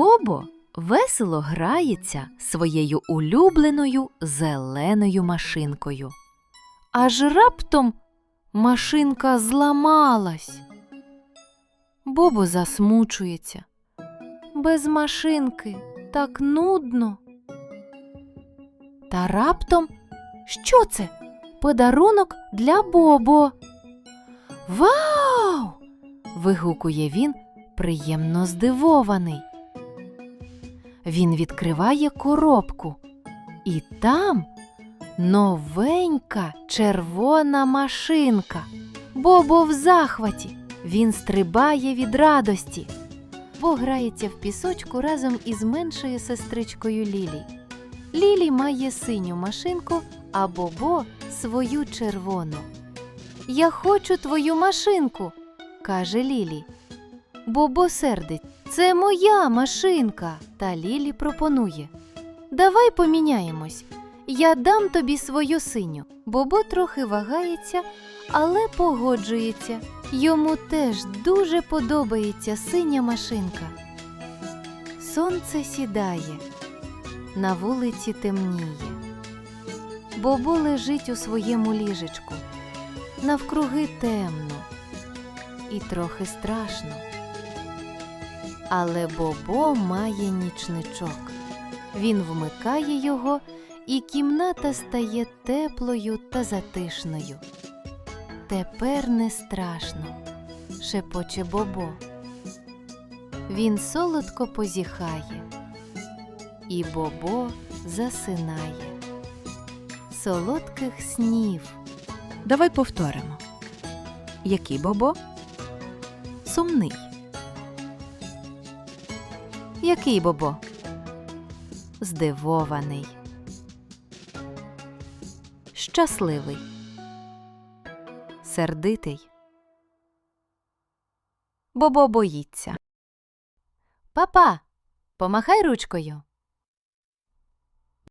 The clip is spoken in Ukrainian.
Бобо весело грається своєю улюбленою зеленою машинкою. Аж раптом машинка зламалась. Бобо засмучується. Без машинки так нудно. Та раптом що це? Подарунок для Бобо. Вау! вигукує він, приємно здивований. Він відкриває коробку, і там новенька червона машинка. Бобо в захваті. Він стрибає від радості. Бо грається в пісочку разом із меншою сестричкою Лілі. Лілі має синю машинку, а Бобо свою червону. Я хочу твою машинку, каже Лілі. Бобо сердить. Це моя машинка. Та Лілі пропонує. Давай поміняємось. Я дам тобі свою синю. Бобо трохи вагається, але погоджується. Йому теж дуже подобається синя машинка. Сонце сідає, на вулиці темніє. Бобо лежить у своєму ліжечку. Навкруги темно і трохи страшно. Але Бобо має нічничок. Він вмикає його, і кімната стає теплою та затишною. Тепер не страшно, шепоче Бобо. Він солодко позіхає, і Бобо засинає. Солодких снів. Давай повторимо. Який Бобо? Сумний. Який Бобо? Здивований. Щасливий. Сердитий. Бобо боїться. Папа, помахай ручкою.